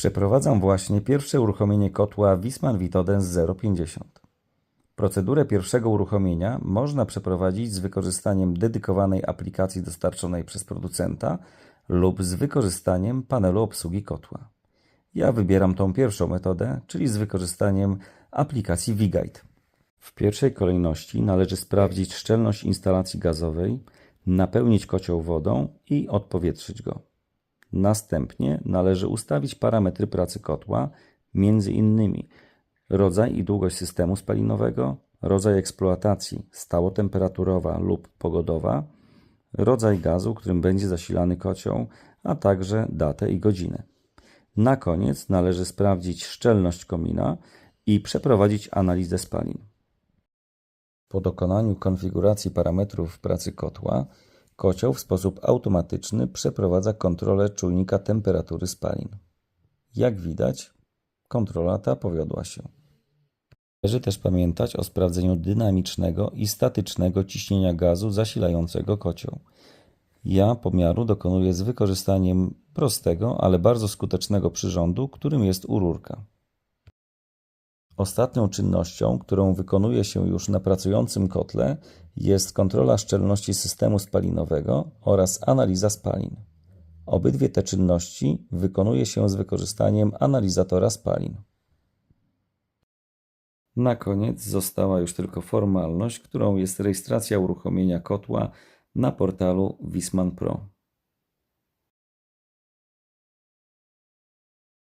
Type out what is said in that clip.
Przeprowadzam właśnie pierwsze uruchomienie kotła Wisman Vitodens 050. Procedurę pierwszego uruchomienia można przeprowadzić z wykorzystaniem dedykowanej aplikacji dostarczonej przez producenta lub z wykorzystaniem panelu obsługi kotła. Ja wybieram tą pierwszą metodę, czyli z wykorzystaniem aplikacji VGuide. W pierwszej kolejności należy sprawdzić szczelność instalacji gazowej, napełnić kocioł wodą i odpowietrzyć go. Następnie należy ustawić parametry pracy kotła, między innymi rodzaj i długość systemu spalinowego, rodzaj eksploatacji stałotemperaturowa lub pogodowa, rodzaj gazu, którym będzie zasilany kocioł, a także datę i godzinę. Na koniec należy sprawdzić szczelność komina i przeprowadzić analizę spalin. Po dokonaniu konfiguracji parametrów pracy kotła, kocioł w sposób automatyczny przeprowadza kontrolę czujnika temperatury spalin. Jak widać, kontrola ta powiodła się. Należy też pamiętać o sprawdzeniu dynamicznego i statycznego ciśnienia gazu zasilającego kocioł. Ja pomiaru dokonuję z wykorzystaniem prostego, ale bardzo skutecznego przyrządu, którym jest ururka. Ostatnią czynnością, którą wykonuje się już na pracującym kotle, jest kontrola szczelności systemu spalinowego oraz analiza spalin. Obydwie te czynności wykonuje się z wykorzystaniem analizatora spalin. Na koniec została już tylko formalność, którą jest rejestracja uruchomienia kotła na portalu Wisman Pro.